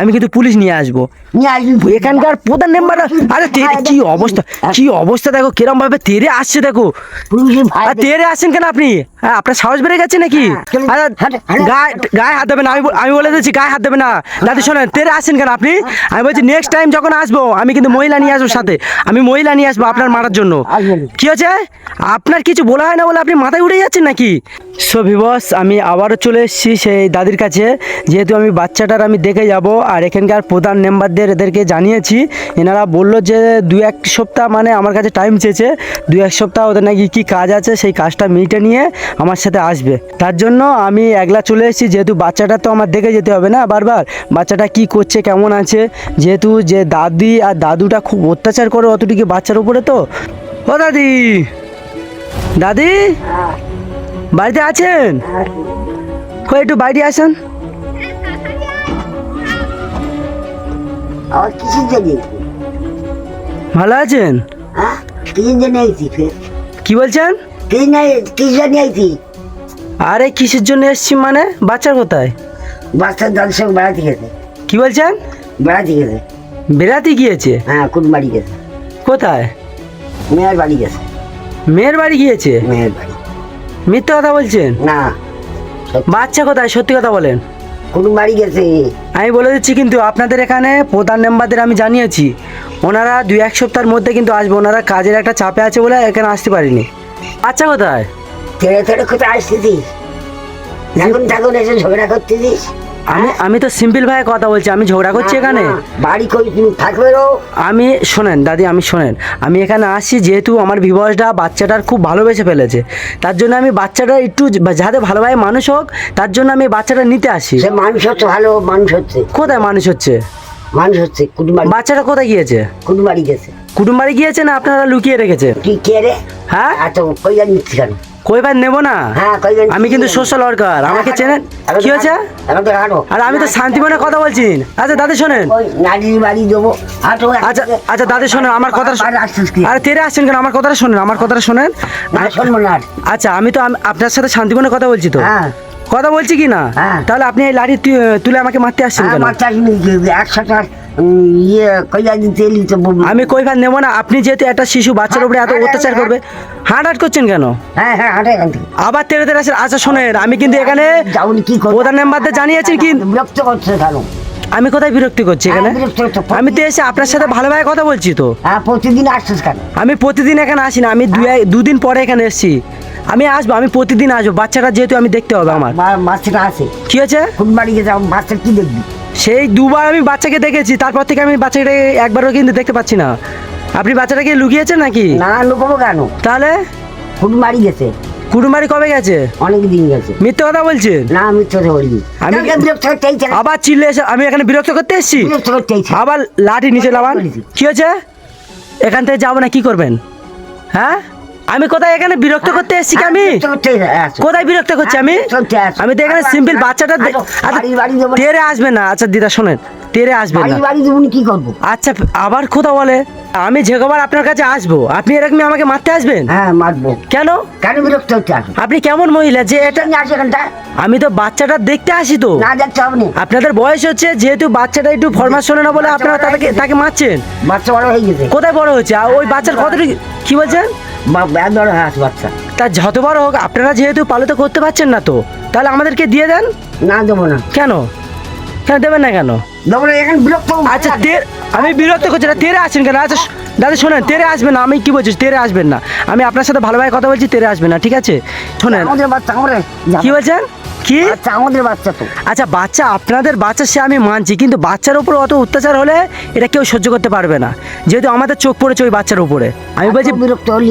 আমি কিন্তু পুলিশ নিয়ে আসব। এখানকার প্রধান মেম্বার আরে কি অবস্থা? কি অবস্থা দেখো কিরম ভাবে তেরে আসছে দেখো। তেরে আসছেন কেন আপনি? হ্যাঁ আপনার সাহস বেড়ে গেছে নাকি? আরে, হাঁটো, হাঁটো। গায়ে গায়ে হাত দেবে না আমি আমি বলে দিচ্ছি গায়ে হাত দেবে না। দাদি শোনেন তেরে আসেন কেন আপনি? আমি বলছি নেক্সট টাইম যখন আসব আমি কিন্তু মহিলা নিয়ে আসব সাথে। আমি মহিলা নিয়ে আসব আপনার মারার জন্য। কি হচ্ছে আপনার কিছু বলা হয় না বলে আপনি মাথায় উঠে যাচ্ছেন নাকি? সো ভিবস আমি আবারও চলে এসেছি সেই দাদির কাছে। যেহেতু আমি বাচ্চাটার আমি দেখে যাব আর এখানকার প্রধান মেম্বারদের এদেরকে জানিয়েছি। এনারা বলল যে দু এক সপ্তাহ মানে আমার কাছে টাইম চেয়েছে। দু এক সপ্তাহ ওদের নাকি কী কাজ আছে সেই কাজটা মিটে নিয়ে আমার সাথে আসবে। তার জন্য আমি একলা চলে এসেছি যেহেতু বাচ্চাটা তো আমার দেখে যেতে হবে না বারবার। বাচ্চাটা কি করছে কেমন আছে? যেহেতু যে দাদি আর দাদুটা খুব অত্যাচার করে অতটুকু বাচ্চার উপরে তো। ও দাদি! দাদি? বাড়িতে আছেন? কই একটু বাইরে আসেন। ভালো আছেন? হ্যাঁ কি বলছেন? কিস নাই কিস জন্য আইছি? আরে কিসের জন্য এসছি মানে? বাচ্চার কোথায়? বাচ্চার দাদুর সঙ্গে বেড়াতে গেছে। কি বলছেন? বেড়াতে গেছে। বেড়াতে গিয়েছে? হ্যাঁ কোন বাড়ি গেছে? কোথায়? মেয়ের বাড়ি গেছে। মেয়ের বাড়ি গিয়েছে? মেয়ের বাড়ি। মিথ্যে কথা বলছেন? না। বাচ্চা কোথায়? সত্যি কথা বলেন। কোন বাড়ি গেছে? আমি বলে দিচ্ছি কিন্তু আপনাদের এখানে প্রধান মেম্বারদের আমি জানিয়েছি। ওনারা দুই এক সপ্তাহের মধ্যে কিন্তু আসবে। ওনারা কাজের একটা চাপে আছে বলে এখানে আসতে পারিনি। বাচ্চা কোথায়? তেড়ে তেড়ে কোথায় আসতেছিস? এখন তখন এসে ঝগড়া করতেছিস? আমি আমি তো সিম্পল ভাই কথা বলছি আমি ঝগড়া করছি এখানে? বাড়ি কই তুমি থাকবে রো। আমি শোনেন দাদি আমি শোনেন আমি এখানে আসছি যেহেতু আমার বিবসটা বাচ্চাটার খুব ভালোবেসে ফেলেছে। তার জন্য আমি বাচ্চাটা একটু যাতে ভালোভাবে মানুষ হোক তার জন্য আমি বাচ্চাটা নিতে আসি। সে মানুষ হচ্ছে ভালো মানুষ হচ্ছে। কোথায় মানুষ হচ্ছে? মানুষ হচ্ছে কোন বাড়ি বাচ্চাটা কোথায় গিয়েছে? কোন বাড়ি গেছে। কুটুম বাড়ি গিয়েছে না আপনারা লুকিয়ে রেখেছে? কে রে? হ্যাঁ? এত কই জানিস কেন? কই ভাই নেব না? হ্যাঁ আমি কিন্তু সোশ্যাল ওয়ার্কার আমাকে চেনেন? কি হয়েছে? তো আর আমি তো শান্তিমনে কথা বলছি। আচ্ছা দাদি শোনেন। আচ্ছা আচ্ছা দাদি শোনেন আমার কথা আর কি? তেরে আসছেন কেন? আমার কথাটা শোনেন আমার কথাটা শোনেন। আচ্ছা আমি তো আপনার সাথে শান্তিমনে কথা বলছি তো? হ্যাঁ। কথা বলছি কি না? হ্যাঁ। তাহলে আপনি এই লাঠি তু- তুলে আমাকে মারতে আসছেন হ্যাঁ, কেন? আমার চাকরি একশো টাকা ইয়ে তো বলব। আমি কই ভাই নেব না। আপনি যেহেতু একটা শিশু বাচ্চার উপরে এত হ্যাঁ, অত্যাচার করবে হাঁট হাট করছেন কেন? হ্যাঁ হ্যাঁ হাঁটে এখান থেকে। আবার তেরে তেরে আসেন আচ্ছা শোনেন আমি কিন্তু এখানে কি করব? প্রধান মেম্বারদের জানিয়েছি কি বিরক্ত করছে কেন? আমি কোথায় বিরক্তি করছি এখানে? হ্যাঁ, বিরক্ত করছে। আমি তো এসে আপনার সাথে ভালোভাবে কথা বলছি তো। হ্যাঁ প্রতিদিন আসছিস কেন? আমি প্রতিদিন এখানে আসি না। আমি দুই দুদিন পরে এখানে এসেছি। আমি আসব আমি প্রতিদিন আসব। বাচ্চাটা যেহেতু আমি দেখতে হবে আমার। বাচ্চাটা আছে। কি হয়েছে? কোন বাড়ি গেছে বাচ্চা কি দেখবি? সেই দুবার আমি বাচ্চাকে দেখেছি তারপর থেকে আমি বাচ্চাটাকে একবারও কিন্তু দেখতে পাচ্ছি না। আপনি বাচ্চাটাকে লুকিয়েছেন নাকি? না লুকাবো কেন? তাহলে? কোন বাড়ি গেছে। কুটুমারি কবে গেছে? অনেক দিন গেছে। মিথ্যে কথা বলছেন? না বলিনি। আমি- আমি বিরক্ত করতে আবার চিল্লে এসে আমি এখানে বিরক্ত করতে এসেছি? বিরক্ত করতে আবার লাঠি নিচে নামান। কি হয়েছে? এখান থেকে যাব না কি করবেন? হ্যাঁ? আমি কোথায় এখানে বিরক্ত করতে এসেছি কি আমি? করতে আসো। কোথায় বিরক্ত করছি আমি? আসো। আমি তো এখানে সিম্পল বাচ্চাটা আচ্ছা। তেরে আসবে না। আচ্ছা দিদা শোনেন তেরে আসবে না। কি করব? আচ্ছা আবার কোথাও বলে আমি যে কবার আপনার কাছে আসব আপনি এরকমই আমাকে মারতে আসবেন? হ্যাঁ মারবো। কেন? কেন বিরক্ত আপনি? কেমন মহিলা যে এটা এটা আসে এখানটা আমি তো বাচ্চাটা দেখতে আসি তো। না দেখতে হবে আপনাদের বয়স হচ্ছে যেহেতু বাচ্চাটা একটু ফরমাস শোনে না বলে আপনারা তাকে তাকে মারছেন। বাচ্চা বড় হয়ে গেছে। কোথায় বড় হচ্ছে ওই বাচ্চার কতটুকু কি বলছেন? হয়ে আছে বাচ্চা তা যত বড় হোক আপনারা যেহেতু পালিত করতে পারছেন না তো তাহলে আমাদেরকে দিয়ে দেন? না দেবো না। কেন? কেন দেবেন না কেন? দেবো না এখন বিরক্ত আচ্ছা তের আমি বিরক্ত করছি না তেরে আসেন কেন? আচ্ছা দাদা শোনেন তেরে আসবেন না আমি কি বলছি তেরে আসবেন না। আমি আপনার সাথে ভালোভাবে কথা বলছি তেরে আসবেন না ঠিক আছে? শোনেন। কি বলছেন? কি? আচ্ছা আমাদের বাচ্চা তো। আচ্ছা বাচ্চা আপনাদের বাচ্চা সে আমি মানছি কিন্তু বাচ্চার উপর অত অত্যাচার হলে এটা কেউ সহ্য করতে পারবে না। যেহেতু আমাদের চোখ পড়েছে ওই বাচ্চার উপরে। আমি বলছি বিরক্ত হলি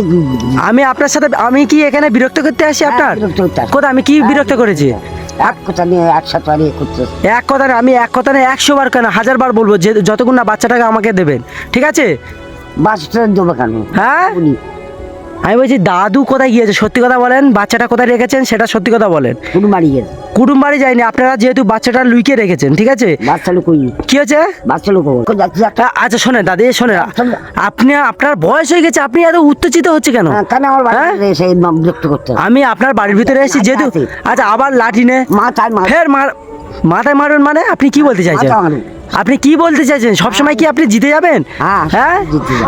আমি আপনার সাথে আমি কি এখানে বিরক্ত করতে আসি হ্যাঁ, আপনার? বিরক্ত করতে আসি। কোথায় আমি কি বিরক্ত করেছি? এক কথা নিয়ে একসাথে আর ইয়ে করতে এক কথা না আমি এক কথা না একশো বার কেন হাজার বার বলব যে যতক্ষণ না বাচ্চাটাকে আমাকে দেবেন ঠিক আছে? বাচ্চাটা দেবো কেন? হ্যাঁ? উনি আমি বলছি দাদু কোথায় গিয়েছে? সত্যি কথা বলেন বাচ্চাটা কোথায় রেখেছেন সেটা সত্যি কথা বলেন। কোন বাড়ি গেছে। কুটুম বাড়ি যায়নি আপনারা যেহেতু বাচ্চাটা লুকিয়ে রেখেছেন ঠিক আছে? বাচ্চা লোক ওই কি হয়েছে? বাচ্চা লোক ওই। কোথায় যাচ্ছি একটা? আ- আচ্ছা শোনেন দাদি শোনেন। আপনি আপনার বয়স হয়ে গেছে আপনি এত উত্তেজিত হচ্ছে কেন? হ্যাঁ, হ্যাঁ? আমি আপনার বাড়ির ভিতরে এসেছি যেহেতু আচ্ছা আবার লাঠি নে। মাথায় ফের মাথায় মারুন মানে? আপনি কি বলতে চাইছেন। আপনি কি বলতে চাইছেন? সবসময় কি আপনি জিতে যাবেন? হ্যাঁ, হ্যাঁ।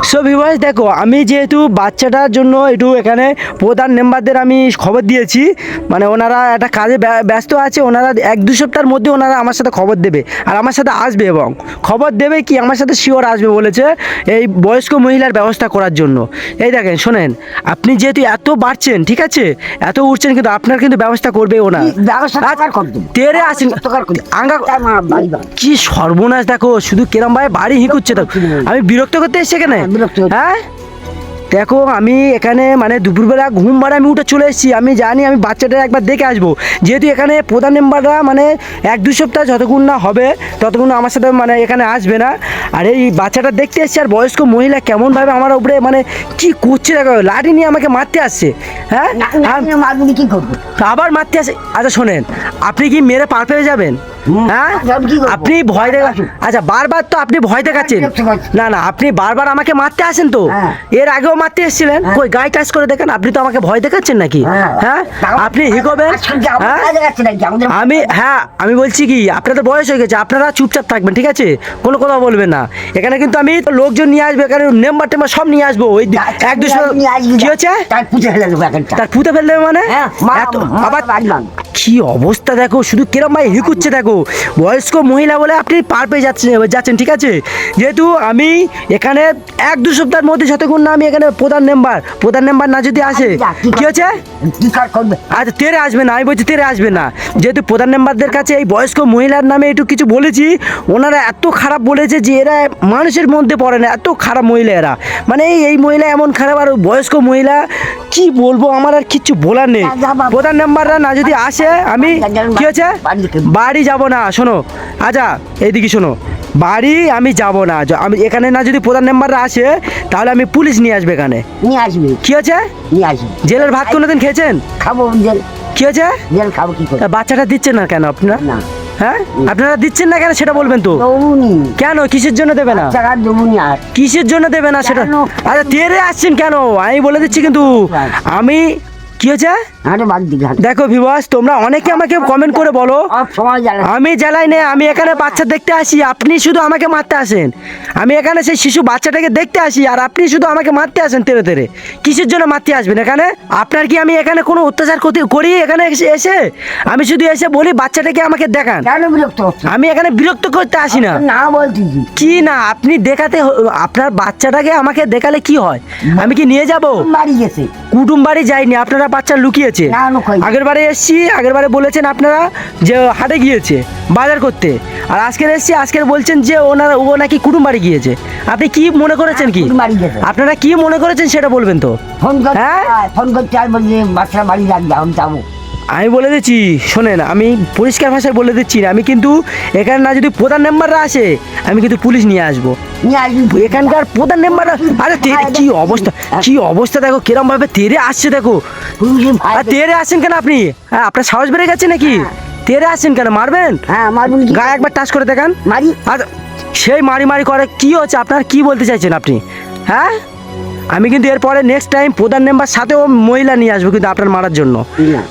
সো ভিভাস দেখো আমি যেহেতু বাচ্চাটার জন্য একটু এখানে প্রধান মেম্বারদের আমি খবর দিয়েছি মানে ওনারা একটা কাজে ব্য- ব্যস্ত আছে ওনারা এক দু সপ্তাহের মধ্যে ওনারা আমার সাথে খবর দেবে আর আমার সাথে আসবে এবং খবর দেবে কি আমার সাথে শিওর আসবে বলেছে এই বয়স্ক মহিলার ব্যবস্থা করার জন্য। এই দেখেন শোনেন আপনি যেহেতু এত বাড়ছেন ঠিক আছে? এত উঠছেন কিন্তু আপনার কিন্তু ব্যবস্থা করবে ওনা কি ব্যবস্থা আর টাকার করতে তেরে আসেন আঙ্গা দাও। কি সর্বনাশ দেখো শুধু কেরাম ভাই বাড়ি হিঁকুচ্ছে তো। আমি বিরক্ত করতে এসছি এখানে? হ্যাঁ। হ্যাঁ? দেখো আমি এখানে মানে দুপুরবেলা ঘুম বাড়ে আমি উঠে চলে এসেছি। আমি জানি আমি বাচ্চাটা একবার দেখে আসব। যেহেতু এখানে প্রধান মেম্বাররা মানে এক দু সপ্তাহ যতক্ষণ না হবে ততক্ষণ আমার সাথে মানে এখানে আসবে না। আর এই বাচ্চাটা দেখতে এসছে আর বয়স্ক মহিলা কেমনভাবে আমার উপরে মানে কি করছে দেখো লাঠি নিয়ে আমাকে মারতে আসছে হ্যাঁ? মারবি কি করব আবার মারতে আসে আচ্ছা শোনেন আপনি কি মেরে পার পেয়ে যাবেন? হ্যাঁ? করব? আপনি ভয় দেখা আচ্ছা বারবার তো আপনি ভয় দেখাচ্ছেন। না না আপনি বারবার আমাকে মারতে আসেন তো। হ্যাঁ। এর আগেও মারতে এসেছিলেন। হ্যাঁ। কই গায়ে টাচ করে দেখেন আপনি তো আমাকে ভয় দেখাচ্ছেন নাকি? হ্যাঁ। আপনি হিকোবেন হ্যাঁ? যাচ্ছে নাকি? আমাদের আমি হ্যাঁ আমি বলছি কি আপনাদের বয়স হয়ে গেছে আপনারা চুপচাপ থাকবেন ঠিক আছে? কোনো কথা বলবেন না। এখানে কিন্তু আমি লোকজন নিয়ে আসব এখানে নেম্বার টেম্বার সব নিয়ে আসব। ওই এক দুশো কি হচ্ছে? তাই পুঁতে ফেলে দেবো তার পুঁতে মানে? হ্যাঁ আবার কি অবস্থা দেখো শুধু কিরম ভাই হিকুচ্ছে দেখো। বয়স্ক মহিলা বলে আপনি পার পেয়ে যাচ্ছেন যাচ্ছেন ঠিক আছে? যেহেতু আমি এখানে এক দু সপ্তাহের মধ্যে যতক্ষণ না আমি এখানে প্রধান মেম্বার প্রধান মেম্বার না যদি আসে কি কি হচ্ছে? কি করবে? আচ্ছা তেরে আসবে না আমি বলছি তেরে আসবে না। যেহেতু প্রধান মেম্বারদের কাছে এই বয়স্ক মহিলার নামে একটু কিছু বলেছি ওনারা এত খারাপ বলেছে যে এরা মানুষের মধ্যে পড়ে না এত খারাপ মহিলা এরা মানে এই মহিলা এমন খারাপ আর বয়স্ক মহিলা কি বলব আমার আর কিচ্ছু বলার নেই। প্রধান মেম্বাররা না যদি আসে আমি কি হচ্ছে বাড়ি যাব না শোনো। আচ্ছা এইদিকে শোনো। বাড়ি আমি যাব না আমি এখানে না যদি প্রধান মেম্বাররা আসে তাহলে আমি পুলিশ নিয়ে আসবে এখানে। নিয়ে আসবি। কি হচ্ছে নিয়ে আসবি। জেলের ভাত কোনোদিন খেয়েছেন? খাব জেল কি হচ্ছে জেল খাব কি বাচ্চাটা দিচ্ছেন না কেন আপনার? না। হ্যাঁ? আপনারা দিচ্ছেন না কেন সেটা বলবেন তো? কেন? কিসের জন্য দেবে না? আর? কিসের জন্য দেবে না সেটা? আচ্ছা তেরে আসছেন কেন? আমি বলে দিচ্ছি কিন্তু আমি কি হয়েছে? আরে বাদ দেখো ভিবাস তোমরা অনেকে আমাকে কমেন্ট করে বলো। আমি জেলায় নেই আমি এখানে বাচ্চা দেখতে আসি আপনি শুধু আমাকে মারতে আসেন। আমি এখানে সেই শিশু বাচ্চাটাকে দেখতে আসি আর আপনি শুধু আমাকে মারতে আসেন তেরে তেরে। কিসের জন্য মারতে আসবেন এখানে? আপনার কি আমি এখানে কোনো অত্যাচার করি এখানে এসে- আমি শুধু এসে বলি বাচ্চাটাকে আমাকে দেখান। আমি এখানে বিরক্ত করতে আসি না। না কি? না আপনি দেখাতে আপনার বাচ্চাটাকে আমাকে দেখালে কি হয়? আমি কি নিয়ে যাব? বাড়ি গেছে। কুটুম বাড়ি যাইনি আপনারা বাচ্চা লুকিয়েছে না। আগের বারে এসছি আগের বারে বলেছেন আপনারা যে হাটে গিয়েছে বাজার করতে আর আজকের এসছি আজকের বলছেন যে ওনার ও নাকি কুটুম বাড়ি গিয়েছে আপনি কি মনে করেছেন কি বাড়ি গেছে। আপনারা কি মনে করেছেন সেটা বলবেন তো ফোন করতে হ্যাঁ? ফোন করতে আর বলছি বাচ্চা বাড়ি রাখবে আমি যাব আমি বলে দিচ্ছি শোনেন আমি পরিষ্কার ভাষায় বলে দিচ্ছি না আমি কিন্তু এখানে না যদি প্রধান মেম্বাররা আসে আমি কিন্তু পুলিশ নিয়ে আসব। এখানকার প্রধান মেম্বার আরে কি অবস্থা কি অবস্থা দেখো কিরম ভাবে তেরে আসছে দেখো। আর তেরে আসেন কেন আপনি? হ্যাঁ আপনার সাহস বেড়ে গেছে নাকি? তেরে আসেন কেন মারবেন? হ্যাঁ মারবুন গায়ে একবার টাচ করে দেখান। মারি। আর সেই মারি মারি করে কি হচ্ছে আপনার কি বলতে চাইছেন আপনি? হ্যাঁ? আমি কিন্তু এরপরে নেক্সট টাইম প্রধান মেম্বার সাথেও মহিলা নিয়ে আসব কিন্তু আপনার মারার জন্য।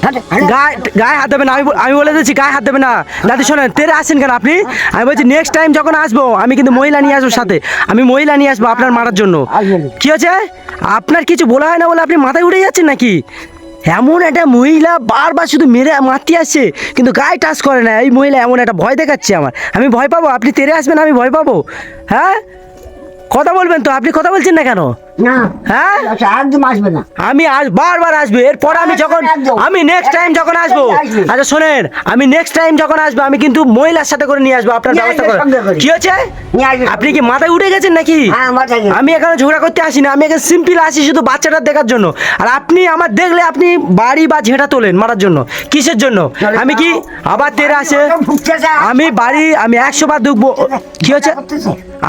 হাঁটে, হাঁটে। গায়ে গায়ে হাত দেবে না আমি আমি বলে দিচ্ছি গায়ে হাত দেবে না। দাদি শোনেন তেরে আসেন কেন আপনি? আমি বলছি নেক্সট টাইম যখন আসব আমি কিন্তু মহিলা নিয়ে আসব সাথে। আমি মহিলা নিয়ে আসব আপনার মারার জন্য। কি হচ্ছে আপনার কিছু বলা হয় না বলে আপনি মাথায় উঠে যাচ্ছেন নাকি? এমন একটা মহিলা বারবার শুধু মেরে মারতে আসছে কিন্তু গায়ে টাচ করে না। এই মহিলা এমন একটা ভয় দেখাচ্ছে আমার। আমি ভয় পাবো আপনি তেরে আসবেন আমি ভয় পাবো। হ্যাঁ? কথা বলবেন তো আপনি কথা বলছেন না কেন? হ্যাঁ? আচ্ছা একদম আসবে না। আমি আজ বারবার আসবে এরপর আমি যখন আমি নেক্সট টাইম যখন আসব আচ্ছা শোনেন আমি নেক্সট টাইম যখন আসব আমি কিন্তু মহিলার সাথে করে নিয়ে আসব আপনার ব্যবস্থা করে। কি হচ্ছে আপনি কি মাথায় উঠে গেছেন নাকি? হ্যাঁ। আমি এখানে ঝগড়া করতে আসি না আমি এখানে সিম্পল আসি শুধু বাচ্চাটা দেখার জন্য। আর আপনি আমার দেখলে আপনি বাড়ি বা ঝেঁটা তোলেন মারার জন্য। কিসের জন্য? আমি কি আবার তেরে আসে আমি বাড়ি আমি একশো বার ঢুকবো কি হচ্ছে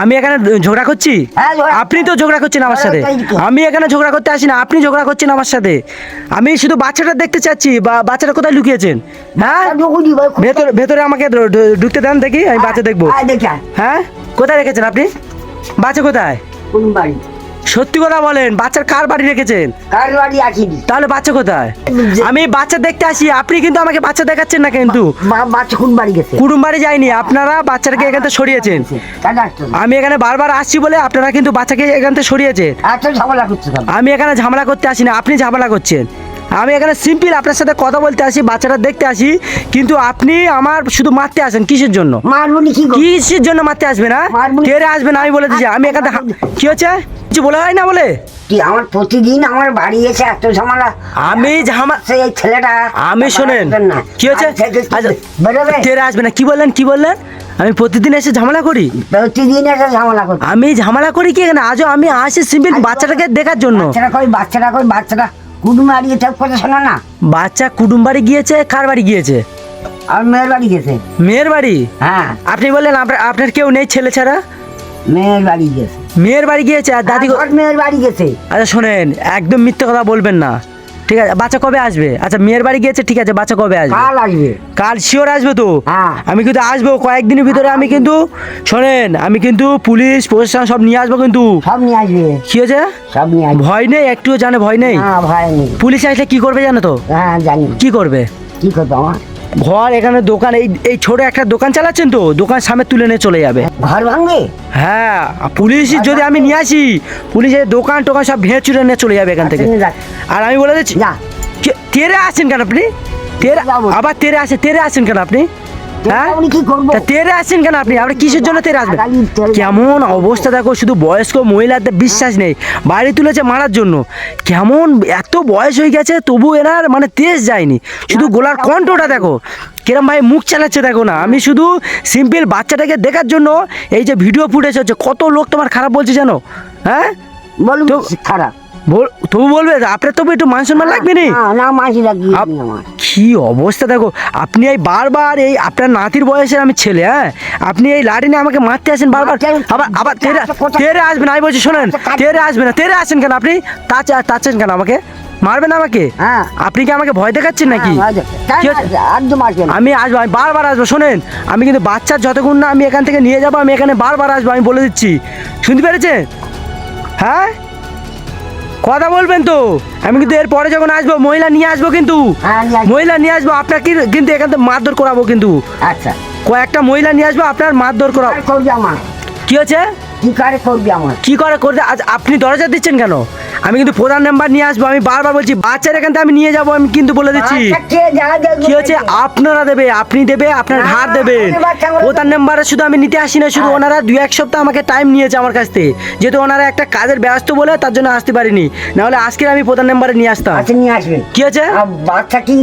আমি এখানে ঝগড়া করছি? হ্যাঁ, আপনি তো ঝগড়া করছেন আমার সাথে। তো। আমি এখানে ঝগড়া করতে আসি না আপনি ঝগড়া করছেন আমার সাথে। আমি শুধু বাচ্চাটা দেখতে চাচ্ছি বা বাচ্চাটা কোথায় লুকিয়েছেন? হ্যাঁ? ভেতরে ভেতরে আমাকে ঢুকতে দেন দেখি আমি বাচ্চা দেখব। হ্যাঁ? কোথায় রেখেছেন আপনি? বাচ্চা কোথায়? কোন বাড়ি? সত্যি কথা বলেন বাচ্চার কার বাড়ি রেখেছেন? কার বাড়ি আসিনি? তাহলে বাচ্চা কোথায়? আমি বাচ্চা দেখতে আসি আপনি কিন্তু আমাকে বাচ্চা দেখাচ্ছেন না কিন্তু। বাচ্চা কোন বাড়ি গেছে? কুটুম বাড়ি যায়নি আপনারা বাচ্চাকে এখান থেকে সরিয়েছেন? আমি এখানে বারবার আসছি বলে আপনারা কিন্তু বাচ্চাকে এখান থেকে সরিয়েছেন। কেন আমি এখানে ঝামেলা করতে আসি না আপনি ঝামেলা করছেন। আমি এখানে সিম্পল আপনার সাথে কথা বলতে আসি বাচ্চাটা দেখতে আসি কিন্তু আপনি আমার শুধু মারতে আসেন কিসের জন্য? কিসের জন্য মারতে আসবে না। কেড়ে আসবে না আমি বলে দিচ্ছি আমি এখান কি হচ্ছে? কিছু বলা হয় না বলে? কি আমার প্রতিদিন আমার বাড়ি এসে এত ঝামেলা? আমি সেই ছেলেটা আমি শোনেন। কি হচ্ছে? তেরে আসবে না? কি বললেন কি বললেন? আমি প্রতিদিন এসে ঝামেলা করি? প্রতিদিন এসে ঝামেলা করছে আমি ঝামেলা করি কি এখানে? আজও আমি আসি সিম্পল বাচ্চাটাকে দেখার জন্য। বাচ্চারা কই বাচ্চারা কই বাচ্চারা কুটুম সব কথা শোনা না। বাচ্চা কুটুম বাড়ি গিয়েছে কার বাড়ি গিয়েছে? আর মেয়ের বাড়ি গেছে মেয়ের বাড়ি? হ্যাঁ। আপনি বললেন আপনার আপনার কেউ নেই ছেলে ছাড়া? মেয়ের বাড়ি গেছে মেয়ের বাড়ি গিয়েছে আর দাদি মেয়ের বাড়ি গেছে আচ্ছা শোনেন একদম মিথ্যে কথা বলবেন না। ঠিক আছে বাচ্চা কবে আসবে? আচ্ছা মেয়ের বাড়ি গিয়েছে ঠিক আছে বাচ্চা কবে আসবে? কাল আসবে। কাল শিওর আসবে তো? হ্যাঁ। আমি কিন্তু আসব কয়েকদিনের ভিতরে আমি কিন্তু শোনেন আমি কিন্তু পুলিশ প্রশাসন সব নিয়ে আসব কিন্তু। সব নিয়ে আসবে। কি হয়েছে? সব নিয়ে আসবে। ভয় নেই? একটুও জানে ভয় নেই? ভয় নেই। পুলিশ আসলে কি করবে জানো তো? হ্যাঁ জানি। কি করবে? কি করবে আমার? ঘর এখানে দোকান এই এই ছোট একটা দোকান চালাচ্ছেন তো? দোকান সামনে তুলে নিয়ে চলে যাবে। ঘর ভাঙবে? হ্যাঁ পুলিশ যদি আমি নিয়ে আসি পুলিশের দোকান টোকান সব ভেঙে চুরে নিয়ে চলে যাবে এখান থেকে। আচ্ছা, যাক। আর আমি বলে দিচ্ছি তেরে আসেন কেন আপনি? তেরে আবার তেরে আসে তেরে আছেন কেন আপনি? হ্যাঁ? তেরে আসেন কেন আপনি? আপনি কিসের জন্য তেরে আসবেন? কেমন অবস্থা দেখো শুধু বয়স্ক মহিলাদের বিশ্বাস নেই। বাড়ি তুলেছে মারার জন্য। কেমন এত বয়স হয়ে গেছে তবু এনার মানে তেজ যায়নি। শুধু গোলার কণ্ঠটা দেখো। কিরম ভাই মুখ চালাচ্ছে দেখো না। আমি শুধু সিম্পল বাচ্চাটাকে দেখার জন্য এই যে ভিডিও ফুটেজ হচ্ছে। কত লোক তোমার খারাপ বলছে জানো? হ্যাঁ? বলুন তো- খারাপ। বল- তবু বলবে আপনার তবু একটু মান সম্মান লাগবে নি? না, মাসি আমার। কি অবস্থা দেখো আপনি এই বারবার এই আপনার নাতির বয়সের আমি ছেলে হ্যাঁ? আপনি এই লাঠি নিয়ে আমাকে মারতে আসেন বারবার। আবার আবার তেরে তেরে আসবেন আমি বলছি শোনেন তেরে আসবেন না তেরে আসেন কেন আপনি? তাচ- তাচ্ছেন কেন আমাকে? মারবেন আমাকে? হ্যাঁ। আপনি কি আমাকে ভয় দেখাচ্ছেন নাকি? হ্যাঁ, আজ- কি হচ্ছে? একদম আমি আসব আমি বারবার আসব শোনেন আমি কিন্তু বাচ্চার যতক্ষণ না আমি এখান থেকে নিয়ে যাব আমি এখানে বারবার আসব আমি বলে দিচ্ছি। শুনতে পেরেছেন? হ্যাঁ? কথা বলবেন তো। আমি কিন্তু এরপরে যখন আসব মহিলা নিয়ে আসব কিন্তু। হ্যাঁ। মহিলা নিয়ে আসব আপনার কি কিন্তু এখান থেকে মারধর করাবো কিন্তু। আচ্ছা। কয়েকটা মহিলা নিয়ে আসব আপনার মারধর করবি। কি হচ্ছে কি করে করবি আমার? কি করে করতে? আজ আপনি দরজা দিচ্ছেন কেন? আমি কিন্তু প্রধান নাম্বার নিয়ে আসব আমি বারবার বলছি বাচ্চার এখান থেকে আমি নিয়ে যাব আমি কিন্তু বলে দিচ্ছি। কে হচ্ছে? আপনারা দেবে আপনি দেবে আপনার ঘাট দেবেন প্রধান নাম্বারে শুধু আমি নিতে আসি না শুধু হ্যাঁ। ওনারা দুই এক সপ্তাহ আমাকে টাইম নিয়েছে আমার কাছ থেকে। যেহেতু ওনারা একটা কাজের ব্যস্ত বলে তার জন্য আসতে পারিনি। নাহলে আজকে আমি প্রধান নাম্বারে নিয়ে আসতাম। আচ্ছা নিয়ে আসবে কি হচ্ছে? বাচ্চা কি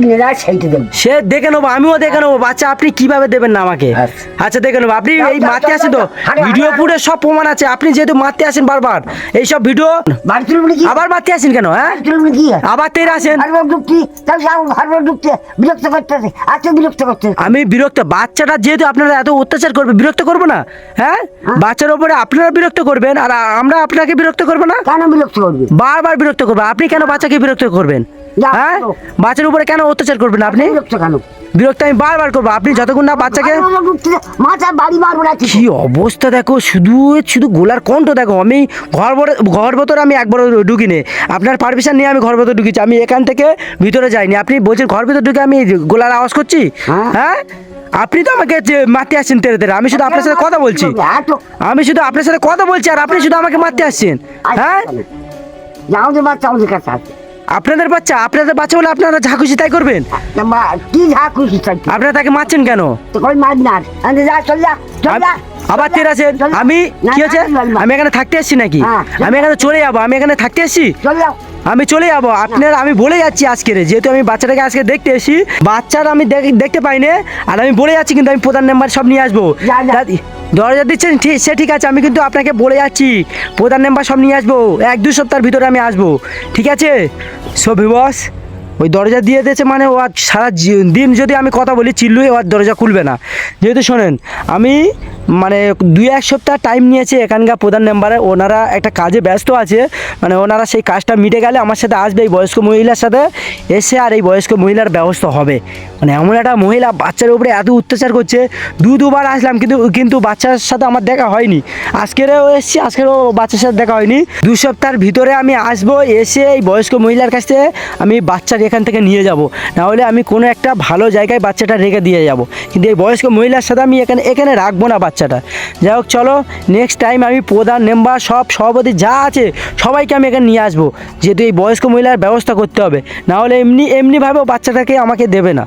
দেবো। সে দেখে নেব আমিও দেখে নেব। বাচ্চা আপনি কীভাবে দেবেন না আমাকে? আচ্ছা। আচ্ছা দেখে নেব। আপনি এই যাও, আসেন তো? ভিডিও পুরে সব প্রমাণ আছে? আপনি যেহেতু মারতে আসেন বারবার এইসব ভিডিও কি? আবার মারতে আসেন কেন হ্যাঁ? কি? আবার তেরে আসেন। বিরক্ত করতেছে বিরক্ত করতে আমি বিরক্ত বাচ্চাটা যেহেতু আপনারা এত অত্যাচার করবে বিরক্ত করব না হ্যাঁ? বাচ্চার উপরে আপনারা বিরক্ত করবেন আর আমরা আপনাকে বিরক্ত করব না? কেন বিরক্ত করবি? বারবার বিরক্ত করবে আপনি কেন বাচ্চাকে বিরক্ত করবেন? হ্যাঁ? বাচ্চার উপরে কেন অত্যাচার করবেন আপনি? বিরক্ত কেন? বিরক্ত আমি বারবার করব। আপনি যতক্ষণ না বাচ্চাকে মাথা বাড়ি মারবো না কি অবস্থা দেখো শুধু শুধু গোলার কণ্ঠ দেখো। আমি ঘর ঘর ভেতরে আমি একবার ঢুকিনি। আপনার পারমিশন নিয়ে আমি ঘর ভেতর ঢুকেছি। আমি এখান থেকে ভিতরে যাইনি। আপনি বলছেন ঘর ভেতর ঢুকে আমি গোলার আওয়াজ করছি? হ্যাঁ। হ্যাঁ? আপনি তো আমাকে মারতে আসছেন তেরে তেরে আমি শুধু আপনার সাথে কথা বলছি। আমি শুধু আপনার সাথে কথা বলছি আর আপনি শুধু আমাকে মারতে আসছেন। হ্যাঁ? যাও যে বাচ্চা আমাদের কাছে আপনাদের বাচ্চা আপনাদের বাচ্চা হলে আপনারা ঝা খুশি তাই করবেন? কি যা খুশি আপনারা তাকে মারছেন কেন? কই মারবি না যা চল যা চল যা আবার তের আছেন আমি কি না, আমি এখানে থাকতে আসছি নাকি? হ্যাঁ, আমি এখানে চলে যাব আমি এখানে থাকতে আসছি চল যাও আমি চলে যাব। আপনার আমি বলে যাচ্ছি আজকে যেহেতু আমি বাচ্চাটাকে আজকে দেখতে এসি বাচ্চার আমি দেখ- দেখতে পাইনি আর আমি বলে যাচ্ছি কিন্তু আমি প্রধান নাম্বার সব নিয়ে আসব। দরজা দিচ্ছেন? ঠিক সে ঠিক আছে আমি কিন্তু আপনাকে বলে যাচ্ছি। প্রধান নাম্বার সব নিয়ে আসব। এক দু সপ্তাহের ভিতরে আমি আসব। ঠিক আছে? সো ভিবস ওই দরজা দিয়ে দিয়েছে মানে ও আর সারা দিন যদি আমি কথা বলি চিল্লুই ও আর দরজা খুলবে না। যেহেতু শোনেন আমি মানে দুই এক সপ্তাহ টাইম নিয়েছে এখানকার প্রধান মেম্বারে ওনারা একটা কাজে ব্যস্ত আছে। মানে ওনারা সেই কাজটা মিটে গেলে আমার সাথে আসবে এই বয়স্ক মহিলার সাথে। এসে আর এই বয়স্ক মহিলার ব্যবস্থা হবে। মানে এমন একটা মহিলা বাচ্চার উপরে এত অত্যাচার করছে। দু দুবার আসলাম কিন্তু কিন্তু বাচ্চার সাথে আমার দেখা হয়নি। আজকেরও এসেছি, আজকেরও বাচ্চার সাথে দেখা হয়নি। দু সপ্তাহের ভিতরে আমি আসব, এসে এই বয়স্ক মহিলার কাছ থেকে আমি বাচ্চার এখান থেকে নিয়ে যাব। নাহলে আমি কোনো একটা ভালো জায়গায় বাচ্চাটা রেখে দিয়ে যাব। কিন্তু এই বয়স্ক মহিলার সাথে আমি এখানে এখানে রাখব না বাচ্চাটা। যাই হোক, চলো নেক্সট টাইম আমি প্রধান মেম্বার সব সভাপতি যা আছে, সবাইকে আমি এখানে নিয়ে আসব। যেহেতু এই বয়স্ক মহিলার ব্যবস্থা করতে হবে। নাহলে এমনি, এমনিভাবেও বাচ্চাটাকে আমাকে দেবে না।